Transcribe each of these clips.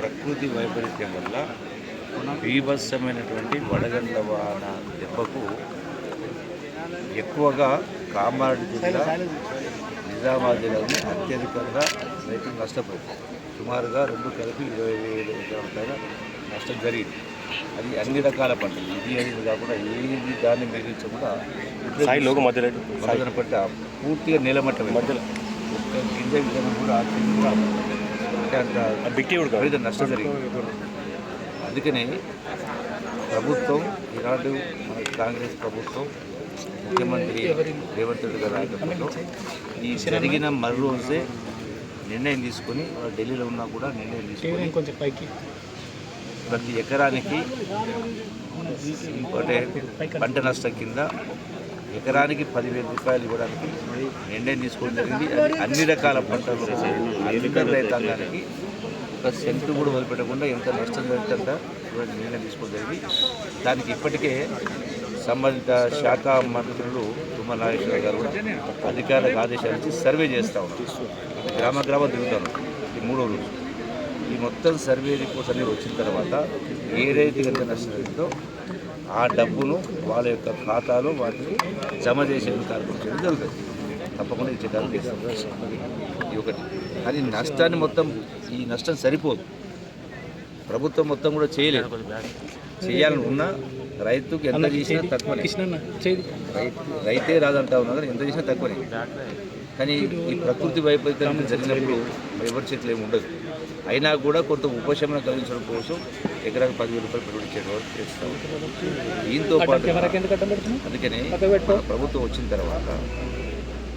ప్రకృతి వైపరీత్యం వల్ల బీభత్సమైనటువంటి వడగండ్ల వాన దెబ్బకు ఎక్కువగా కామారెడ్డి జిల్లా నిజామాబాద్ అత్యధికంగా రైతులు నష్టపోయింది సుమారుగా రెండు కలిపి ఇరవై వేల ఎకరాల నష్టం జరిగింది. అది అన్ని రకాల పంటలు ఇది అనేది కాకుండా ఏది దాన్ని మిగిల్చకుండా సాయి లోక మధ్య రేటు మరుగున పట్ట పూర్తిగా నీలమట్టం మధ్యలో. ఒక్క గింజ విధానం కూడా అంటే అంత కాదు. విపరీత నష్టం జరిగింది. అందుకనే ప్రభుత్వం ఈనాడు మన కాంగ్రెస్ ప్రభుత్వం ముఖ్యమంత్రి రేవంత్ రెడ్డి గారి నాయకత్వంలో ఈ జరిగిన మరు రోజే నిర్ణయం తీసుకొని వాళ్ళు ఢిల్లీలో ఉన్నా కూడా నిర్ణయం తీసుకొని కొంచెం పైకి. ప్రతి ఎకరానికి అంటే పంట నష్టం కింద ఎకరానికి పదివేల రూపాయలు ఇవ్వడానికి నిర్ణయం తీసుకోవడం జరిగింది. అది అన్ని రకాల పంటలు అందరి రైతాంగానికి ఒక సెంటు కూడా వదిలిపెట్టకుండా ఎంత నష్టం జరుగుతుందా నిర్ణయం తీసుకోవడం జరిగింది. దానికి ఇప్పటికే సంబంధిత శాఖ మంత్రులు తుమ్మల నాగేశ్వర గారు కూడా అధికారులకు ఆదేశాలు ఇచ్చి సర్వే చేస్తూ ఉన్నారు. గ్రామ గ్రామం తిరుగుతాను ఈ మూడో రోజు. ఈ మొత్తం సర్వే రిపోర్ట్స్ అనేవి వచ్చిన తర్వాత ఏ రైతు ఎంత నష్టం జరిగిందో ఆ డబ్బును వాళ్ళ యొక్క ఖాతాలో వాటిని జమ చేసే కార్యక్రమం జరుగుతుంది. తప్పకుండా ఇచ్చే కార్యక్రమం చేస్తాం ఇది ఒకటి. కానీ నష్టాన్ని మొత్తం ఈ నష్టం సరిపోదు. ప్రభుత్వం మొత్తం కూడా చేయలేదు. చేయాలని ఉన్నా రైతుకి ఎంత చేసినా తక్కువనే. చేది రైతు రైతే రాదంటా ఉన్నా కానీ ఎంత చేసినా తక్కువనే. కానీ ఈ ప్రకృతి వైపరీత్యం జరిగినప్పుడు ఎవరి చేతిలో ఏమి ఉండదు. అయినా కూడా కొంత ఉపశమనం కలిగించడం కోసం ఎకరాకు పదివేల రూపాయలు పెట్టుబడి చేయడం వరకు చేస్తూ దీంతో పాటు అందుకనే ప్రభుత్వం వచ్చిన తర్వాత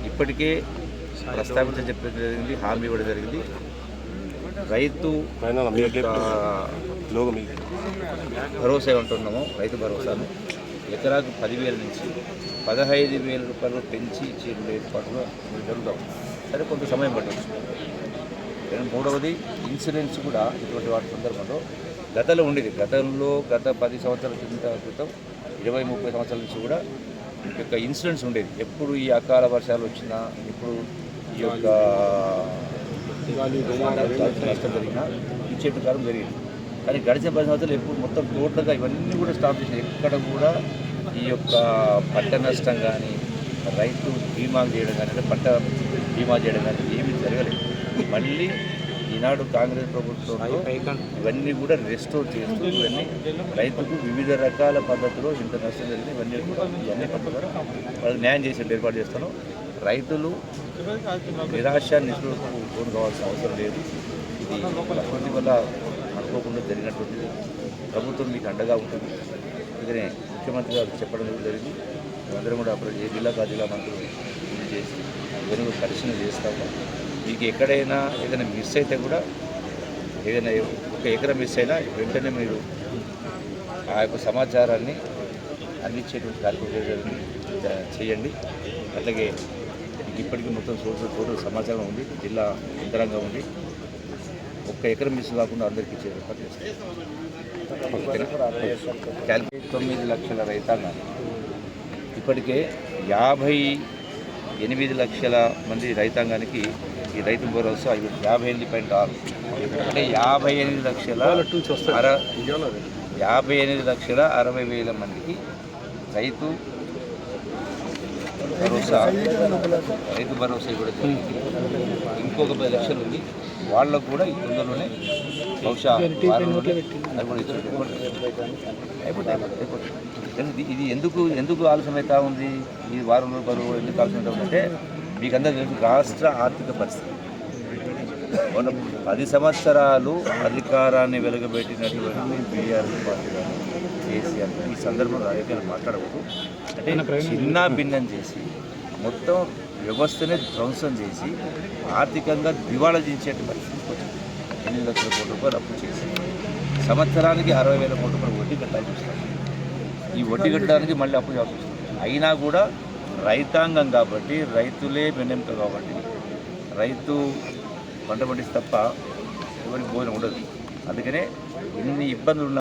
ఇప్పటికే ప్రస్తావించడం చెప్పడం జరిగింది హామీ ఇవ్వడం జరిగింది. రైతు భరోసా ఏమంటున్నామో రైతు భరోసాను. ఎకరాకు పదివేల నుంచి పదహైదు వేల రూపాయలు పెంచి ఇచ్చే ఏర్పాటుగా జరుగుతాం సరే కొంత సమయం పట్టవచ్చు మూడవది ఇన్సూరెన్స్ కూడా ఇటువంటి వాటి సందర్భంలో గతంలో ఉండేది. గతంలో గత పది సంవత్సరాల కింద క్రితం ఇరవై ముప్పై సంవత్సరాల నుంచి కూడా ఈ యొక్క ఇన్సూరెన్స్ ఉండేది. ఎప్పుడు ఈ అకాల వర్షాలు వచ్చినా ఎప్పుడు ఈ యొక్క నష్టం జరిగినా ఇచ్చే ప్రకారం జరిగింది. కానీ గడిచిన పది సంవత్సరాలు ఎప్పుడు మొత్తం టోటల్గా ఇవన్నీ కూడా స్టాప్ చేసిన ఎక్కడ కూడా ఈ యొక్క పంట నష్టం కానీ రైతు బీమా చేయడం కానీ అంటే పంట బీమా చేయడం కానీ ఏమీ జరగలేదు. మళ్ళీ ఈనాడు కాంగ్రెస్ ప్రభుత్వంలో ఇవన్నీ కూడా రెస్టోర్ చేస్తూ ఇవన్నీ రైతుకు వివిధ రకాల పద్ధతిలో ఇంత నష్టం జరిగింది ఇవన్నీ కూడా ఇవన్నీ పద్ధతులు వాళ్ళకి న్యాయం చేసే ఏర్పాటు చేస్తాను రైతులు నిరాశ నిస్పృహకు లోను కావాల్సిన అవసరం లేదు. ఇది ప్రకృతి వల్ల అనుకోకుండా జరిగినటువంటిది ప్రభుత్వం మీకు అండగా ఉంటుంది. అందుకనే ముఖ్యమంత్రి గారు చెప్పడం జరిగింది. మేమందరం కూడా అప్పుడు ఏ జిల్లాకు ఆ జిల్లా మంత్రులు చేసి ఇవన్నీ పరిశీలన చేస్తాము. మీకు ఎక్కడైనా ఏదైనా మిస్ అయితే కూడా ఏదైనా ఒక ఎకరం మిస్ అయినా వెంటనే మీరు ఆ యొక్క సమాచారాన్ని అందించేటువంటి కార్యక్రమం చేయండి. అట్లాగే మీకు ఇప్పటికీ మొత్తం సోర్స్ టోటల్ సమాచారం ఉంది. జిల్లా యంత్రాంగం ఉంది. ఒక్క ఎకరం మిస్ కాకుండా అందరికీ ఇచ్చే ఏర్పాటు చేస్తాం. క్యాలిక్యులేట్ తొమ్మిది లక్షల రైతాంగాన్ని ఇప్పటికే యాభై ఎనిమిది లక్షల మంది రైతాంగానికి ఈ రైతు భరోసా యాభై ఎనిమిది పాయింట్ ఆరు. అంటే యాభై ఎనిమిది లక్షల అర యాభై ఎనిమిది లక్షల అరవై వేల మందికి రైతు భరోసా రైతు భరోసా ఇవ్వడం జరిగింది. ఇంకొక పది లక్షలు ఉంది. వాళ్ళకు కూడా ఈ తొందరలోనే బహుశా అది కూడా ఇచ్చి ఇది- ఎందుకు ఎందుకు ఆలస్యం అవుతా ఉంది? ఈ వారం రోజులు ఎందుకు ఆలస్యం అవుతా ఉందంటే మీకు అందరూ తెలుసు రాష్ట్ర ఆర్థిక పరిస్థితి. మొన్న పది సంవత్సరాలు అధికారాన్ని వెలుగబెట్టినటువంటి బీఆర్ఎస్ పార్టీ కేసీఆర్ ఈ సందర్భంలో రాజకీయాలు మాట్లాడకూడదు. అంటే చిన్న భిన్నం చేసి మొత్తం వ్యవస్థనే ధ్వంసం చేసి ఆర్థికంగా దివాళా పరిస్థితికి వచ్చింది. ఎనిమిది లక్షల కోట్ల రూపాయలు అప్పు చేసి సంవత్సరానికి అరవై వేల కోట్ల రూపాయలు వడ్డీ కట్టాల్సి వస్తుంది. ఈ వడ్డీ కట్టడానికి మళ్ళీ అప్పు చేయాల్సి వస్తుంది అయినా కూడా రైతాంగం కాబట్టి రైతులే వెన్నెంక కాబట్టి రైతు పంట పండిస్తే తప్ప ఎవరికి భోజనం ఉండదు. అందుకనే ఎన్ని ఇబ్బందులు ఉన్నా